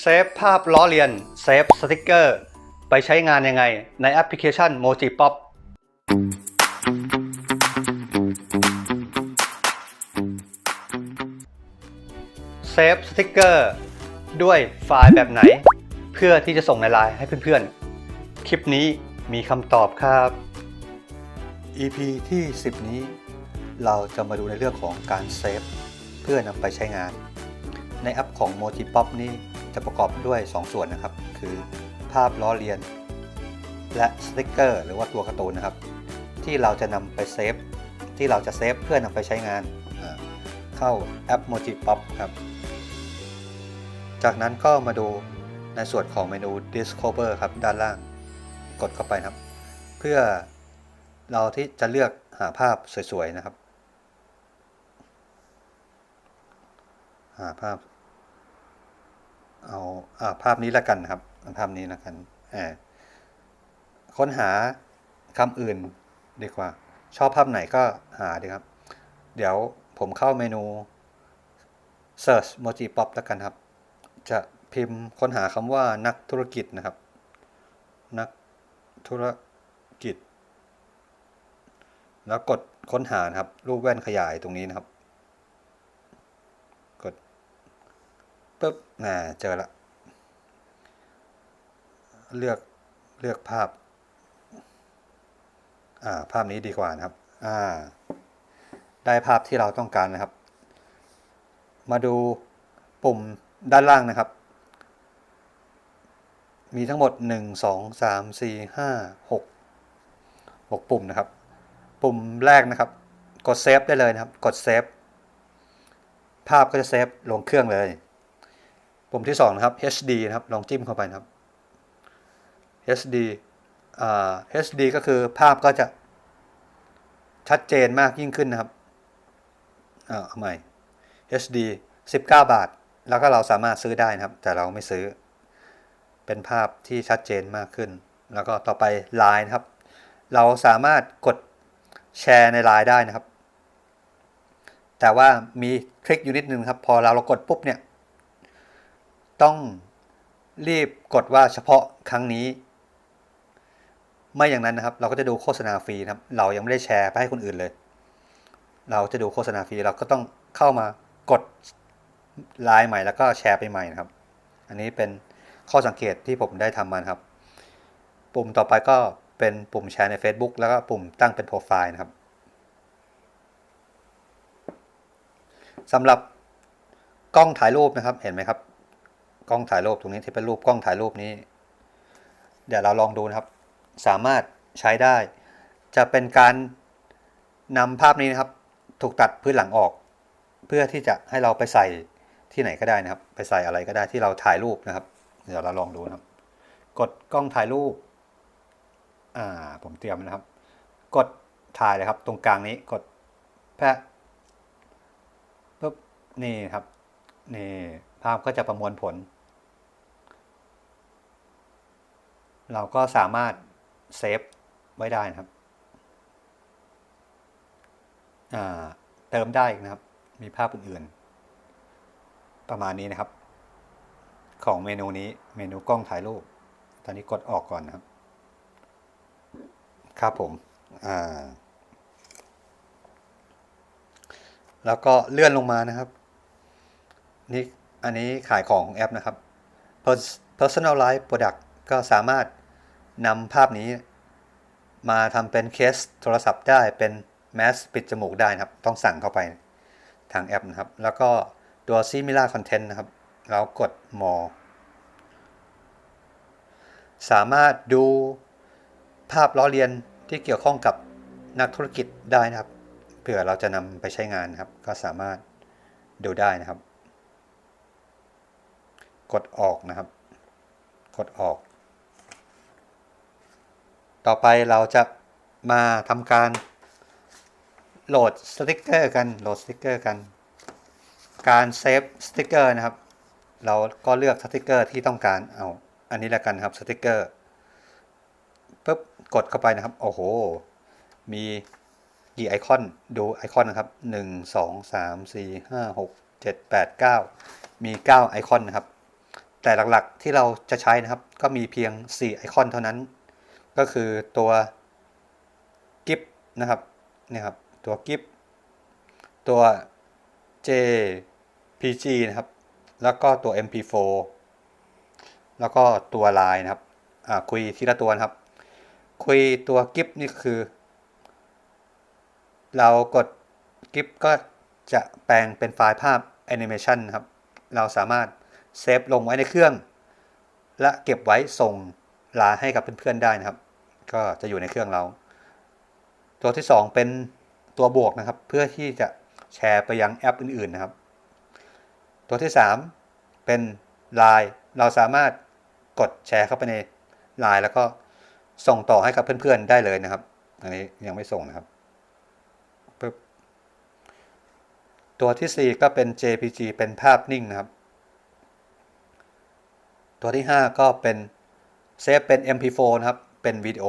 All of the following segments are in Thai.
เซฟภาพล้อเลียน เซฟสติกเกอร์ ไปใช้งานยังไง ในแอปพลิเคชัน Moji Pop เซฟสติกเกอร์ด้วยไฟล์แบบไหน เพื่อที่จะส่งในไลน์ให้เพื่อนๆ คลิปนี้มีคำตอบครับ EP ที่ 10 นี้ เราจะมาดูในเรื่องของการเซฟ เพื่อนำไปใช้งาน ในแอปของ Moji Pop นี้จะประกอบด้วย 2 ส่วนนะครับ คือภาพล้อเลียน และสติกเกอร์หรือว่าตัวการ์ตูนนะครับ ที่เราจะนำไปเซฟที่เราจะเซฟเพื่อนำไปใช้งานเข้าแอป Moji Pop ครับ จากนั้นก็มาดูในส่วนของเมนู Discover ครับ ด้านล่างกดเข้าไปครับ เพื่อเราที่จะเลือกหาภาพสวยๆนะครับ หาภาพ เอาอาภาพนี้ละกันครับภาพนี้ละกันอ่าค้นหาคำอื่นดีกว่า ชอบภาพไหนก็หาดีครับ เดี๋ยวผมเข้าเมนู Search Moji Pop แล้วกันครับ จะพิมพ์ค้นหาคำว่านักธุรกิจนะครับ นักธุรกิจ แล้วกดค้นหานะครับ รูปแว่นขยายตรงนี้นะครับ กด ปุ๊บน่าเจอละ เลือกเลือกภาพ อ่า ภาพนี้ดีกว่านะครับ อ่า ได้ภาพที่เราต้องการนะครับ มาดูปุ่มด้านล่างนะครับ มีทั้งหมด 1 2 3 4 5 6 6 ปุ่มนะครับ ปุ่มแรกนะครับ กดเซฟได้เลยนะครับ กดเซฟภาพก็จะเซฟลงเครื่องเลย ปุ่มที่2นะครับ HD นะครับลองจิ้มเข้าไปนะครับ HD อ่า HD ก็คือภาพก็จะชัดเจนมากยิ่งขึ้นนะครับอ่าเอาใหม่ HD 19 บาท แล้วก็เราสามารถซื้อได้นะครับ แต่เราไม่ซื้อ เป็นภาพที่ชัดเจนมากขึ้น แล้วก็ต่อไป Line นะครับ เราสามารถกดแชร์ใน Line ได้นะครับ แต่ว่ามีทริคอยู่นิดนึงครับ พอเราเรากดปุ๊บเนี่ย ต้องรีบกดว่าเฉพาะครั้งนี้ ไม่อย่างนั้นนะครับ เราก็จะดูโฆษณาฟรีนะครับ เรายังไม่ได้แชร์ไปให้คนอื่นเลย เราจะดูโฆษณาฟรีเราก็ต้องเข้ามากดไลน์ใหม่แล้วก็แชร์ไปใหม่นะครับ อันนี้เป็นข้อสังเกตที่ผมได้ทำมานครับ ปุ่มต่อไปก็เป็นปุ่มแชร์ใน Facebook แล้วก็ปุ่มตั้งเป็นโปรไฟล์นะครับสำหรับกล้องถ่ายรูปนะครับเห็นไหมครับ กล้องถ่ายรูปตรงนี้ที่เป็นรูปกล้องถ่ายรูปนี้ เดี๋ยวเราลองดูนะครับ สามารถใช้ได้ จะเป็นการนำภาพนี้นะครับ ถูกตัดพื้นหลังออก เพื่อที่จะให้เราไปใส่ที่ไหนก็ได้นะครับ ไปใส่อะไรก็ได้ที่เราถ่ายรูปนะครับ เดี๋ยวเราลองดูนะครับ กดกล้องถ่ายรูปอ่าผมเตรียมนะครับ กดถ่ายเลยครับ ตรงกลางนี้กดแพะปุ๊บนี่ครับนี่ภาพก็จะประมวลผล เราก็สามารถเซฟไว้ได้นะครับเติมได้นะครับ มีภาพอื่นๆ ประมาณนี้นะครับ ของเมนูนี้เมนูกล้องถ่ายรูป ตอนนี้กดออกก่อนนะครับ ครับผมแล้วก็เลื่อนลงมานะครับ นี่อันนี้ขายของของแอปนะครับ Pers- Personalize Product ก็สามารถนำภาพนี้ มาทำเป็นเคสโทรศัพท์ได้เป็นแมสปิดจมูกได้นะครับ ต้องสั่งเข้าไปทางแอปนะครับ แล้วก็ตัว Similar Content นะครับ เรากด More สามารถดูภาพล้อเลียนที่เกี่ยวข้องกับนักธุรกิจได้นะครับ เผื่อเราจะนำไปใช้งานนะครับ ก็สามารถดูได้นะครับ กดออกนะครับ กดออก ต่อไปเราจะมาทำการโหลดสติกเกอร์กันโหลดสติกเกอร์กัน การเซฟสติกเกอร์นะครับ เราก็เลือกสติกเกอร์ที่ต้องการเอาอันนี้แล้วกันครับสติกเกอร์ปุ๊บกดเข้าไปนะครับ โอ้โห มีกี่ไอคอนดูไอคอนนะครับ 1 2 3 4 5 6 7 8 9 มี 9 ไอคอนนะครับ แต่หลักๆที่เราจะใช้นะครับ ก็มีเพียง 4 ไอคอนเท่านั้น ก็คือตัวกิฟนะครับเนี่ยครับตัวกิฟตัว JPG นะครับ แล้วก็ตัว MP4 แล้วก็ตัวลายนะครับอ่าคุยทีละตัวนะครับ คุยตัวกิฟนี่คือ เรากดกิฟก็จะแปลงเป็นไฟล์ภาพแอนิเมชันครับ เราสามารถเซฟลงไว้ในเครื่อง และเก็บไว้ส่ง ลาให้กับเพื่อนๆได้นะครับ ก็จะอยู่ในเครื่องเรา ตัวที่ 2 เป็นตัวบวกนะครับ เพื่อที่จะแชร์ไปยังแอปอื่นๆนะครับ ตัวที่ 3 เป็น Line เราสามารถกดแชร์เข้าไปใน Line แล้วก็ส่งต่อให้กับเพื่อนๆได้เลยนะครับ อันนี้ยังไม่ส่งนะครับปึ๊บตัวที่ 4 ก็เป็น JPG เป็นภาพนิ่งนะครับ ตัวที่ 5 ก็เป็น เซฟเป็น MP4 นะครับ เป็นวิดีโอ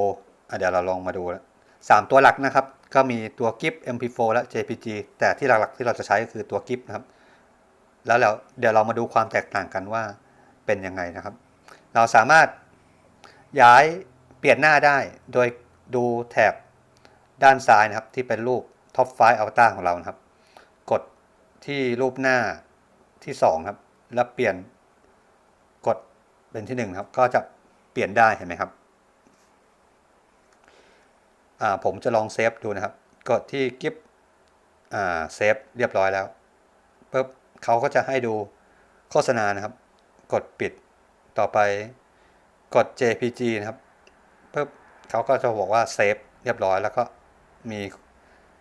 อเดี๋ยวเราลองมาดูแล้วสามตัวหลักนะครับ ก็มีตัว GIF MP4 และ JPG แต่ที่หลักๆที่เราจะใช้ก็คือตัว GIF นะครับ แล้วเราเดี๋ยวเรามาดูความแตกต่างกันว่าเป็นยังไงนะครับ เราสามารถย้ายเปลี่ยนหน้าได้โดยดูแถบด้านซ้ายนะครับ ที่เป็นรูป Top 5 Avatar ของเรานะครับ กดที่รูปหน้าที่2ครับ แล้วเปลี่ยนกดเป็นที่1ครับ ก็จะ เปลี่ยนได้เห็นไหมครับผมจะลองเซฟดูนะครับ กดที่กิฟเซฟเรียบร้อยแล้วปุ๊บเขาก็จะให้ดูโฆษณานะครับ กดปิดต่อไปกด JPG นะครับปุ๊บเขาก็จะบอกว่าเซฟเรียบร้อยแล้วก็มี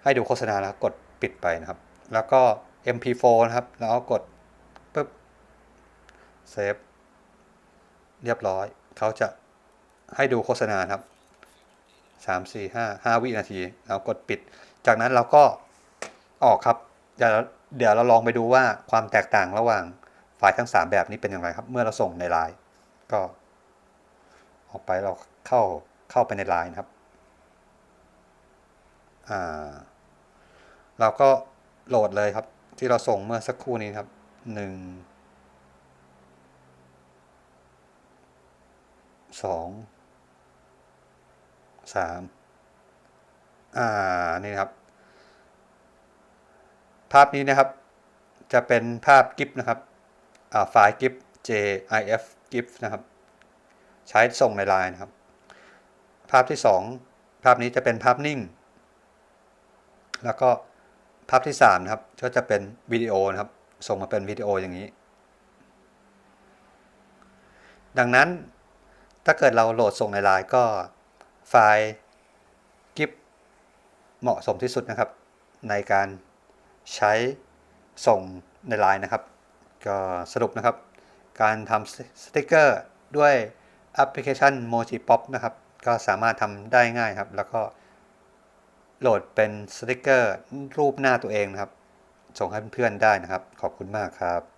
ให้ดูโฆษณาแล้วกดปิดไปนะครับ แล้วก็ MP4 นะครับ แล้วกดปุ๊บเซฟเรียบร้อย เขาจะให้ดูโฆษณาครับ 3 4 5 5 วินาที เรากดปิด จากนั้นเราก็ออกครับ เดี๋ยวเดี๋ยวเราลองไปดูว่าความแตกต่างระหว่างไฟล์ทั้ง 3 แบบนี้เป็นอย่างไรครับ เมื่อเราส่งในไลน์ก็ ออกไปเราเข้าเข้าไปในไลน์ครับอ่าเราก็โหลดเลยครับ ที่เราส่งเมื่อสักครู่นี้ครับ 1 สองสามอ่า นี่นะครับ ภาพนี้นะครับ จะเป็นภาพกิฟนะครับ อ่า ไฟล์กิฟ JIF GIF นะครับ ใช้ส่งในไลน์นะครับ ภาพที่2ภาพนี้จะเป็นภาพนิ่ง แล้วก็ภาพที่3นะครับ ก็จะเป็นวิดีโอนะครับ ส่งมาเป็นวิดีโออย่างนี้ ดังนั้น ถ้าเกิดเราโหลดส่งในไลน์ก็ไฟล์กิฟเหมาะสมที่สุดนะครับ ในการใช้ส่งในไลน์นะครับ ก็สรุปนะครับ การทำสติกเกอร์ด้วยแอปพลิเคชัน Mojipop นะครับ ก็สามารถทำได้ง่ายครับ แล้วก็โหลดเป็นสติกเกอร์รูปหน้าตัวเองนะครับ ส่งให้เพื่อนๆได้นะครับ ขอบคุณมากครับ